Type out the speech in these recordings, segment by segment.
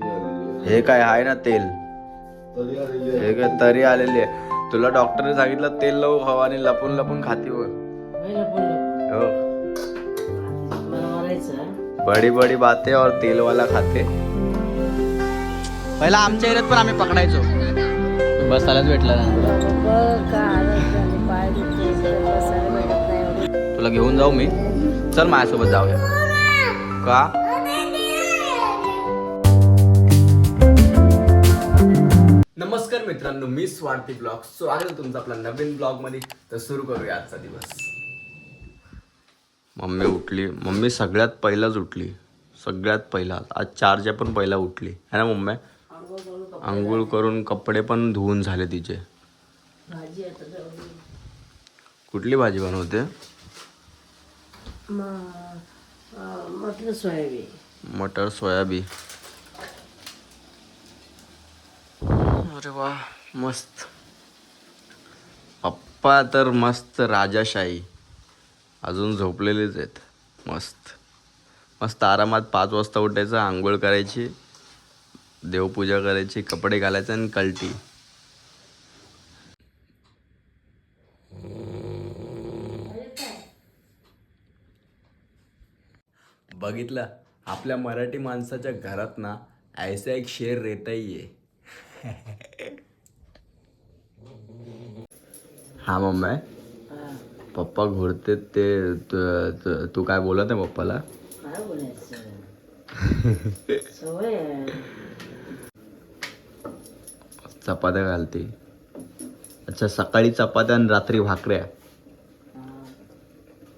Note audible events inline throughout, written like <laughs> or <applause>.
हे काय आहे ना तेल. हे काय तरी आलेली आहे. तुला डॉक्टरने सांगितलं तेल लावू हवा आणि लपून लपून खाती हो. बडी बडी बाते और तेल वाला खाते. पहिला आमच्या एरियात पण आम्ही पकडायचो. भेटला भेटत नाही एवढं. तुला घेऊन जाऊ मी? चल माझ्यासोबत जाऊया. का? मित्रांनो मी स्वार्थी ब्लॉग स्वागत आहे तुमचं आपल्या नवीन ब्लॉगमध्ये तर सुरू करूया आजचा दिवस. मम्मी उठली. मम्मी सगळ्यात पहिलाच उठली. सगळ्यात पहिला. आज चारच्या पण पहिला उठली. है ना मम्मी? आंघोळ करून कपडे पण धुवून झाले तिचे. भाजी आता जेवढी कुठली भाजी बनवते? म्हटलं सोयाबीन. मटर सोयाबीन. अरे वा मस्त. पप्पा तर मस्त राजाशाही. अजून झोपलेलेच आहेत. मस्त. मस्त आरामात पाच वाजता उठायचं आंघोळ करायची देवपूजा करायची कपडे घालायचे आणि कलटी. बघितलं आपल्या मराठी माणसाच्या घरात ना ऐसा एक शेर रेताही आहे. हा मम्मी. पप्पा घोरते ते तू- काय बोलत आहे पप्पाला. <laughs> चपात्या घालते. अच्छा सकाळी चपात्या आणि रात्री भाकऱ्या.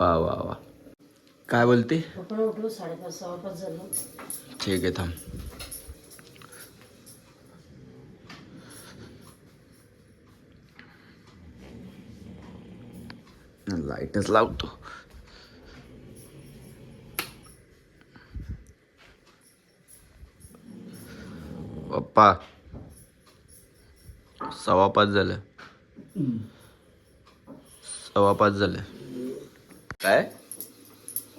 वा वा वा. काय बोलते? ठीक आहे थांब. लाईटच लावतो पप्पा सव्वा पाच झालं सव्वा पाच झालं काय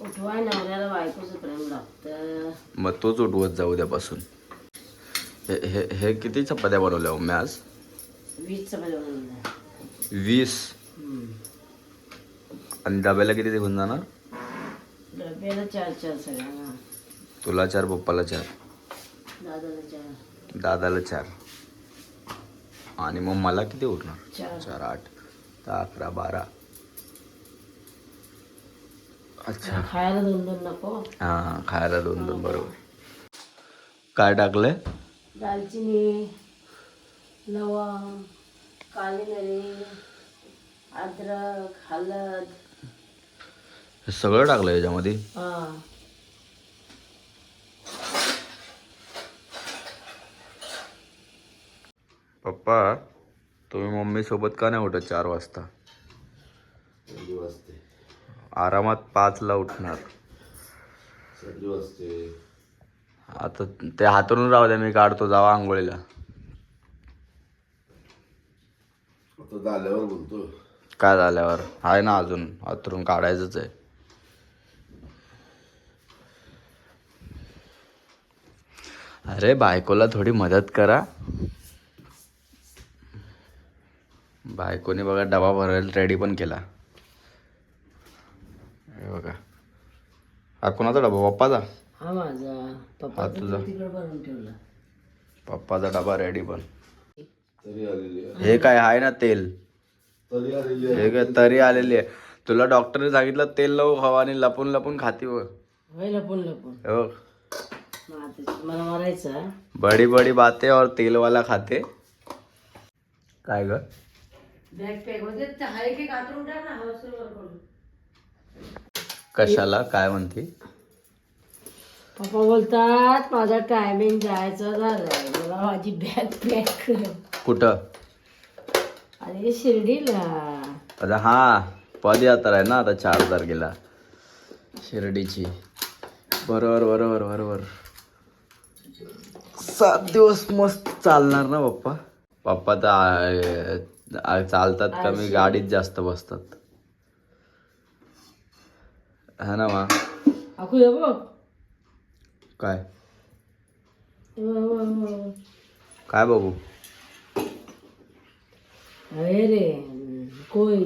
उठवाय नवऱ्याला बायकोचं प्रेम लागतं मग तोच उठवत जाऊ द्यापासून हे हे हे किती चपात्या बनवल्या हो मी आज वीस चपात्या बनवल्या वीस आणि डब्याला किती निघून जाणार? डब्याला चार चार सगळ्यांना. तुला चार पप्पाला चार. दादाला चार. दादाला चार. आणि मग मला किती उरणार? चार. चार आठ दहा अकरा बारा. अच्छा. खायला दोन दोन नको. हां खायला दोन दोन बरोबर. काय टाकलंय? दालचिनी लवंग काली मिरी अद्रक हळद. हे सगळं टाकलं याच्यामध्ये. हा. पप्पा तुम्ही मम्मी सोबत का नाही उठत चार वाजता? आरामात पाचला उठणार. सर्दी वाजते. आता ते हातरून राहू द्या मी काढतो जावा आंघोळीला. झाल्यावर बोलतो काय झाल्यावर? आहे ना अजून हातरून काढायचंच आहे. अरे बायकोला थोडी मदत करा. बायकोने बघा डबा भरायला रेडी पण केला. हे बघा. हा कोणाचा डबा? पप्पाचा? हा माझा. पप्पा हा तुझा. तिकडे भरून ठेवला. पप्पाचा डबा रेडी पण. तरी आलेली आहे. हे काय आहे ना तेल? तरी आलेली आहे. हे काय तरी आलेली आहे. तुला डॉक्टरने सांगितलं तेल लावू हवा आणि लपून लपून खाती होय लपून लपून हो मला मारायचं बडी बडी बाते और तेल वाला खाते। काय ग? कशाला? काय म्हणते? पप्पा बोलतात माझा टायमिंग जायचं झालंय. मला माझी बॅग पॅक कर कुठं? अरे शिर्डीला. आता हा पदयात्रा आहे ना आता चार तारखेला. शिर्डीची. बरोबर बरोबर बरोबर. सात दिवस मस्त चालणार ना पप्पा? पप्पा तर चालतात कमी गाडीत जास्त बसतात. हा ना मा? काय. काय बघू? अरे रे कोई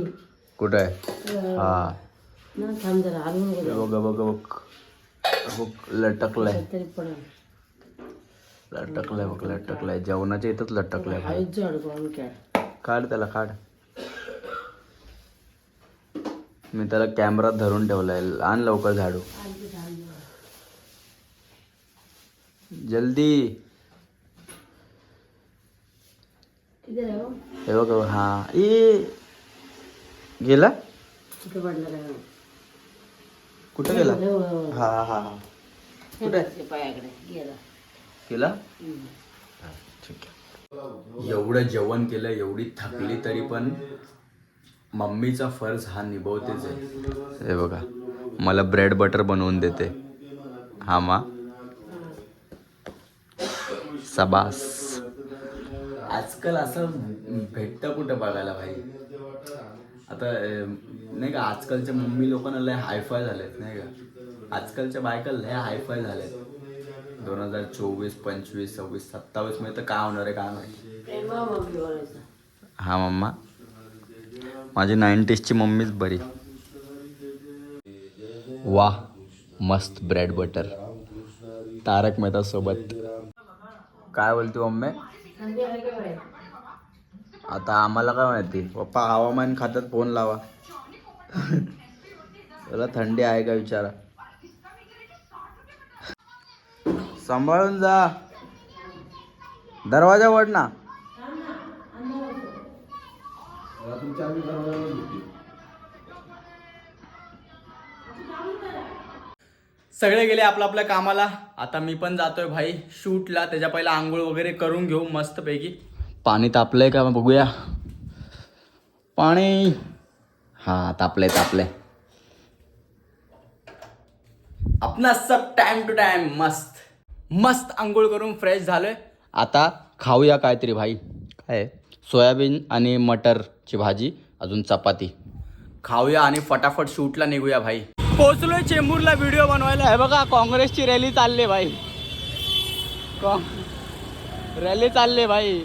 कुठं? आहे हा. बघ बघ बघ. बघ लटकलंय. लटकलंय बघ लटकलंय. जेवणाच्या इथंच लटकलंय काढ त्याला काढ. मी त्याला कॅमेरात धरून ठेवलाय. आण लवकर झाडू. जल्दी. हो? बघ हे. हा ए गेला? कुठं कुठं गेला? हो, हो, हो. हा केला? ठीक आहे एवढं जेवण केलं एवढी थकली तरी पण मम्मीचा फर्ज हा निभवतेच आहे. हे बघा मला ब्रेड बटर बनवून देते. हा मा. सबास आजकाल असं भेटतं कुठं बघायला भाई? आता नाही का आजकालच्या मम्मी लोकांना लय हायफाय झालेत नाही का? आजकालच्या बायका लय हायफाय झालेत. दोन हजार चोवीस पंचवीस सव्वीस सत्तावीसमध्ये तर काय होणार आहे काय माहिती? बोलायचं. हा मम्मा. माझी नाईन्टीजची मम्मीच बरी. वा मस्त ब्रेड बटर. तारक मेहता सोबत. काय बोलते मम्मी? आता आम्हाला काय माहिती? पप्पा हवामान खात्यात फोन लावा. <laughs> थंडी आहे का विचारा? सांभाळून जा. दरवाजा वड ना. सगळे गेले आपल्या आपल्या कामाला. आता मी पण जातोय भाई शूटला. त्याच्या पहिला आंघोळ वगैरे करून घेऊ मस्तपैकी. पाणी तापलंय का बघूया. पाणी. हा तापलंय तापलंय. आपला सब टाइम टू टाइम मस्त. मस्त आंघोळ करून फ्रेश झालोय. आता खाऊया काहीतरी भाई. काय? सोयाबीन आणि मटरची भाजी अजून चपाती. खाऊया आणि फटाफट शूटला निघूया भाई. पोचलोय चेंबूरला व्हिडिओ बनवायला. हे बघा काँग्रेसची रॅली चालली भाई. रॅली चालली भाई.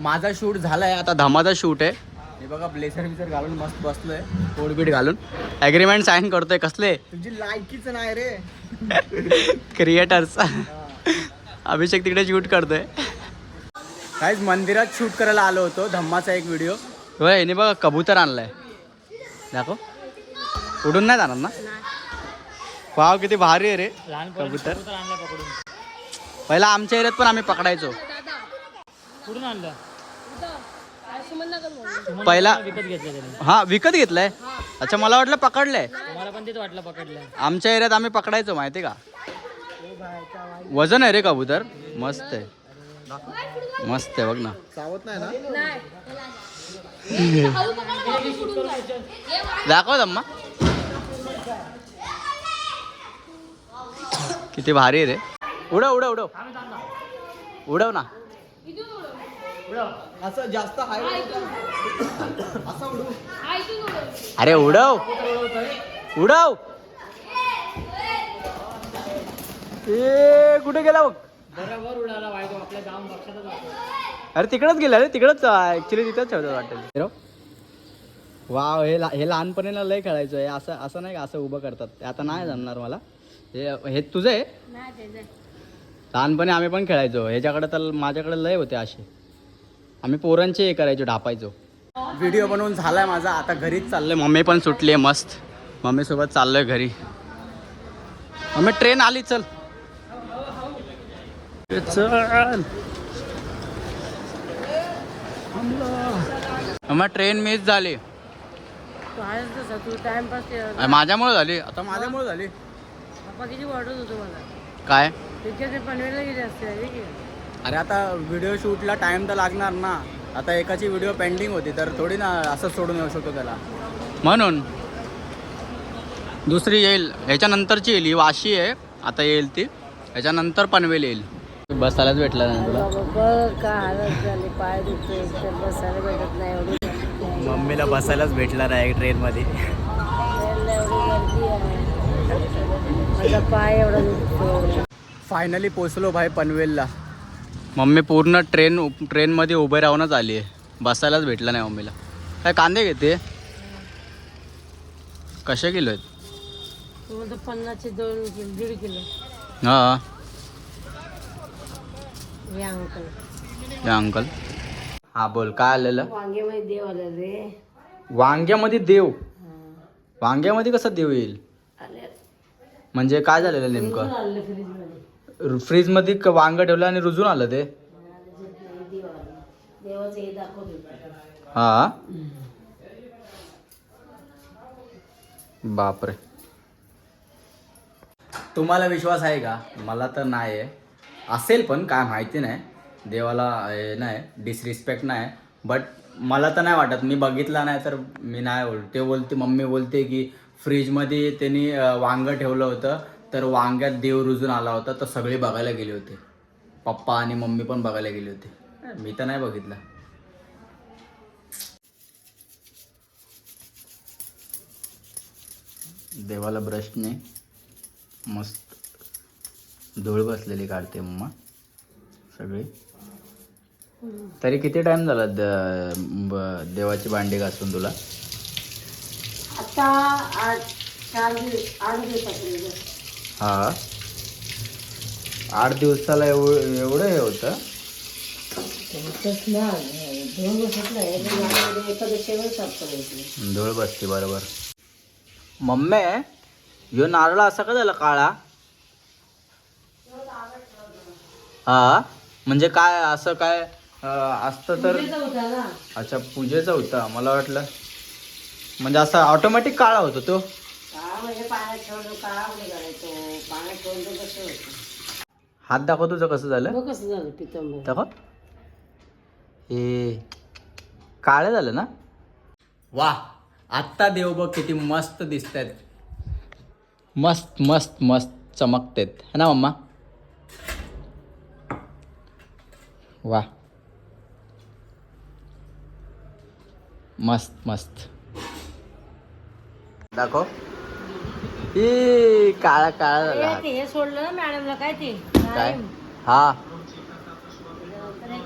माझा शूट झालाय आता धमाचा शूट आहे. हे बघा ब्लेसर बिसर घालून मस्त बसलोय. कोडबीट घालून. ॲग्रीमेंट साईन करतोय कसले? तुझी लायकीच नाही रे. <laughs> क्रिएटर्स अभिषेक तिकडे शूट करतोय. काहीच मंदिरात शूट करायला आलो होतो धम्माचा एक व्हिडिओ होय याने बघा कबूतर आणलाय. दाखव. उडून नाही जाणार ना? वाव किती भारी आहे रे. कबूतर. पहिला आमच्या एरियात पण आम्ही पकडायचो. कुठून आणलं? पहिला विकत घेतलं त्याने. हा विकत घेतलाय? अच्छा मला वाटलं पकडलंय. मला पण तेच वाटलं पकडलं आमच्या एरियात आम्ही पकडायचो माहिती का? वजन आहे रे कबूतर. मस्त आहे. मस्त आहे बघ ना. चावत नाही ना? दाखव दम्मा. किती भारी आहे रे. उडव उडव उडव. उडव ना. असं जास्त हाय असं उडू अरे उडव. उडव. ए कुठे गेला बघ बरोबर उडाला पाहिजे आपल्या वाटतो. अरे तिकडच गेला रे तिकडच ऍक्च्युली तिथंच ठेवतात वाटेल. वाव हे ला- हे लहानपणीला लय खेळायचो हे असं असं नाही का असं उभं करतात. ते आता नाही जमणार मला. हे हे तुझं आहे? लहानपणी आम्ही पण खेळायचो. ह्याच्याकडे तर माझ्याकडे लय होते असे. आम्ही पोरांचे हे करायचो ढापायचो. व्हिडिओ बनवून झालाय माझा आता घरीच चाललोय. मम्मी पण सुटली आहे मस्त. मम्मी सोबत चाललोय घरी. मम्मी ट्रेन आली चल. चल. मग ट्रेन मिस झाली. माझ्यामुळे झाली. आता माझ्यामुळे झाली. काय? अरे आता व्हिडिओ शूटला टाइम तर लागणार ना. आता एकाची व्हिडिओ पेंडिंग होती तर थोडी ना असं सोडून येऊ शकतो त्याला. म्हणून दुसरी येईल. ह्याच्यानंतरची येईल. ही वाशी आहे. आता येईल ती. ह्याच्यानंतर पनवेल येईल. बसायलाच भेटला नाही तुला. बघ का हालत झाली? पाय दुखते एकतर बसायला भेटत नाही एवढी. मम्मीला बसायलाच भेटला नाही ट्रेनमध्ये. ट्रेनला एवढी गर्दी आहे. माझा पाय एवढा दुखतो फायनली पोचलो भाई पनवेलला. मम्मी पूर्ण ट्रेन ट्रेनमध्ये उभे राहूनच आली आहे. बसायलाच भेटलं नाही मम्मीला. काय कांदे घेते? कसे किलो आहेत? पन्नासचे दोन किलो दीड किलो. हां. अंकल. या अंकल. हां बोल काय आलेलं? वांग्यामध्ये देव आलं रे. वांग्यामध्ये देव? वांग्यामध्ये कसं देव येईल? म्हणजे काय झालेलं नेमकं? फ्रीजमध्ये फ्रीजमध्ये क- वांगं ठेवलं आणि रुजून आलं ते? देवाचं हे? हा बापरे. तुम्हाला विश्वास आहे का? मला तर नाही आहे. असेल पण काय माहिती नाही. देवाला हे नाही डिसरिस्पेक्ट नाही. बट मला तर नाही वाटत. मी बघितला नाही तर मी नाही बोल ते बोलते मम्मी बोलते की फ्रीजमध्ये त्यांनी अं, वांगं ठेवलं होतं. तर वांग्यात देव रुजून आला होता तर सगळे बघायला गेले होते. पप्पा आणि मम्मी पण बघायला गेले होते. मी तर नाही बघितलं. देवाला ब्रशने मस्त धूळ बसलेली काढते मम्मा सगळी. तरी किती टाइम झाला द- देवाची भांडी घासून तुला? आता आठ चार दिवस आठ दिवसापर्यंत हा. आठ दिवसाला एवढं एवढं हे होतं? धूळ बसते बरोबर. मम्मी ह्यो नारळ असा का झाला काळा? हा? म्हणजे काय असं काय असतं तर अच्छा पूजेचा होता मला वाटलं. म्हणजे असा ऑटोमॅटिक काळा होतो तो? का म्हणजे पाण्यात ठेवलं का करायचो पाण्यात ठेवलं तर कसं होतं हात दाखव तुझं कसं झालं? बघ कसं झालं पितंबर. दाखव. हे काळे झालं ना? वा आत्ता देव बघ किती मस्त दिसत आहेत मस्त मस्त मस्त चमकतेत. है ना मम्मा? वा मस्त मस्त. दाखव. काळा काळा झाला. हे सोडलं ना मॅडमला काय ते? काय. हा.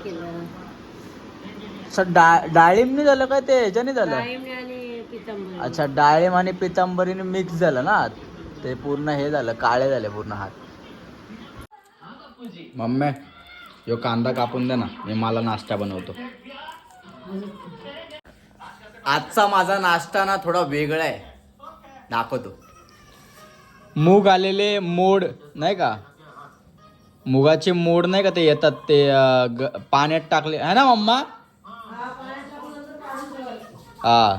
केलं. सर डा डाळिंबने झालं काय ते? ह्याच्याने झालं? डाळिंब आणि पितंबर. अच्छा डाळिंब आणि पितांबरीने मिक्स झालं ना ते पूर्ण हे झालं काळे झाले पूर्ण हात. मम्मी यो कांदा कापून दे ना. मी मला नाश्ता बनवतो. आजचा माझा नाश्ता ना थोडा वेगळा आहे. दाखवतो. मूग आलेले मोड नाही का? मुगाचे मोड नाही का ते येतात ते ग- पाण्यात टाकले. है ना मम्मा? हा.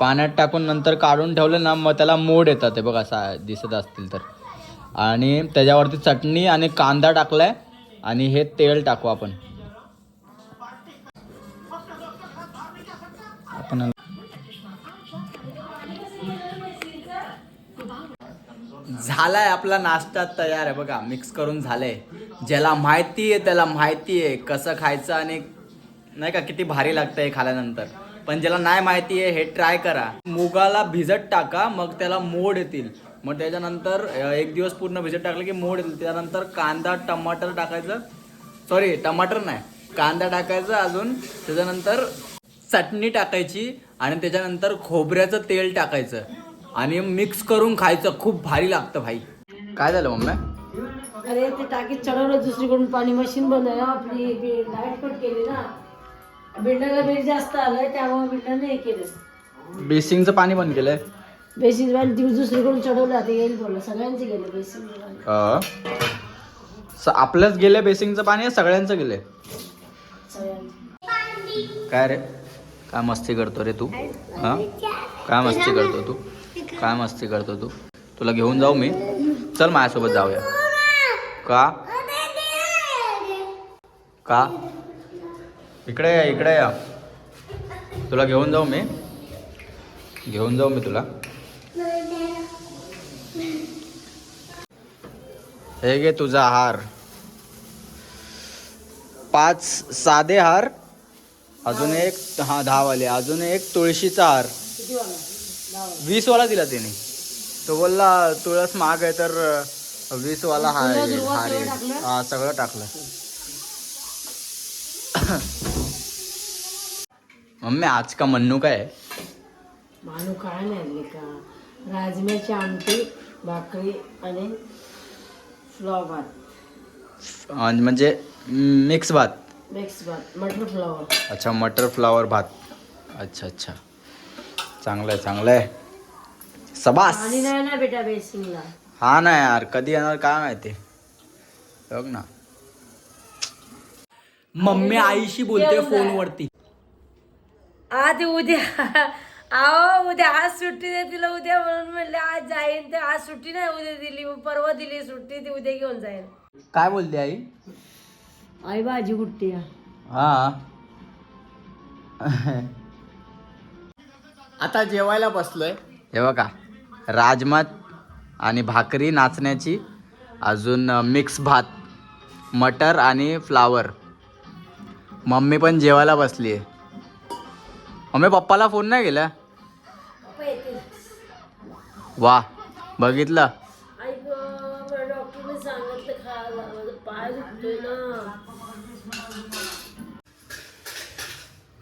पाण्यात टाकून नंतर काढून ठेवलं ना मग त्याला मोड येतात ते बघा सा दिसत असतील तर. आणि त्याच्यावरती चटणी आणि कांदा टाकलाय. आणि हे तेल टाकू आपण. झालाय आपला नाश्ता तयार आहे. बघा मिक्स करून झालंय. ज्याला माहिती आहे त्याला माहिती आहे कसं खायचं आणि नाही का किती भारी लागतं हे खाल्यानंतर. पण ज्याला नाही माहिती आहे हे ट्राय करा. मुगाला भिजत टाका मग त्याला मोड येतील. मग त्याच्यानंतर एक दिवस पूर्ण भिजत टाकलं की मोड येतील. त्यानंतर कांदा टमाटर टाकायचं. सॉरी टमाटर नाही. कांदा टाकायचं अजून. त्याच्यानंतर चटणी टाकायची आणि त्याच्यानंतर खोबऱ्याचं तेल टाकायचं. आणि मिक्स करून खायचं खूप भारी लागतं भाई. काय झालं मम्मी? अरे ते टाकीत चढवलं दुसरीकडून पाणी मशीन बंद आहे ना आपली लाइट कट केली ना. बिल्डरला बिल जास्त आलंय त्यामुळे बिल्डरने हे केलं. बेसिंगचं पाणी बंद केलंय. बेसिक पाणी ती दुसरीकडून चढवलं आता येईल बोललं. सगळ्यांचे गेले स- आपलंच गेलंय बेसिंगचं पाणी सगळ्यांचं गेलंय? सगळ्यांचे. काय रे? काय मस्ती करतो रे तू? हा? काय मस्ती करतो तू? काय मस्ती करतो तू? तुला घेऊन जाऊ मी. चल माझ्यासोबत जाऊया. का? का? इकडे या इकडे या. तुला घेऊन जाऊ मी. घेऊन जाऊ मी तुला. हे घे तुझा हार. पाच साधे हार अजून एक हा दहा वाले अजून एक तुळशीचा हार. वीस वाला दिला त्याने. तो बोलला तुळस महाग आहे तर वीस वाला हा दुर्वा हा सगळं. टाकलं? <coughs> मम्मी आज का मन्नू काय आहे? मानू काय नाही का? राजम्याची आमटी भाकरी आणि फ्लॉवर भात. अं, म्हणजे मिक्स भात? मिक्स भात मटर फ्लॉवर अच्छा मटर फ्लावर भात. अच्छा अच्छा. चांगलं आहे चांगलं आहे सबास. आणि नाही ना बेटा बेसिंगला हा ना यार कधी येणार काय माहिती? बघ ना. मम्मी आईशी बोलते फोनवरती. आज उद्या आहो उद्या आज सुट्टी दे तिला उद्या म्हणून म्हणले आज जाईन तर आज सुट्टी नाही उद्या दिली परवा दिली सुट्टी ती उद्या घेऊन जाईन. काय बोलते आई? आई भाजी कुठली हा. आता जेवायला बसलोय. हे बघा राजमात आणि भाकरी नाचण्याची अजून मिक्स भात मटर आणि फ्लावर मम्मी पण जेवायला बसली आहे मम्मी पप्पाला फोन नाही केला? वा बघितलं. आई डॉक्टरने सांगितलं खायला माझं पाय दुखतोय ना.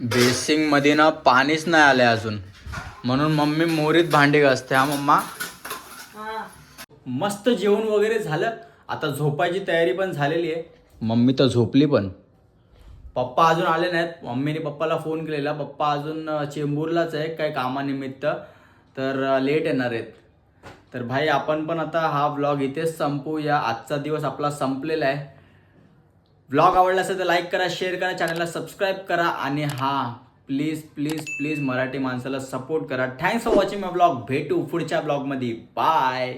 बेसिंगमध्ये ना पाणीच नाही आलंय अजून. म्हणून मम्मी मोरीत भांडी घासते हा मम्मा? हा मस्त जेवण वगैरे झालं. आता झोपायची तयारी पण झालेली आहे. मम्मी तर झोपली पण. पप्पा अजून आले नाहीत. मम्मीने पप्पाला फोन केलेला. पप्पा अजून चेंबूरलाच आहे काय कामानिमित्त. तर लेट येणार आहेत. तर भाई आपण पण आता हा व्लॉग इथेच संपवूया आजचा दिवस आपला संपलेला आहे. व्लॉग आवडला असेल तर लाईक करा शेअर करा चॅनलला सबस्क्राईब करा. आणि हां प्लीज प्लीज प्लीज मराठी माणसाला सपोर्ट करा. Thanks for watching my blog भेटू पुढच्या ब्लॉगमध्ये बाय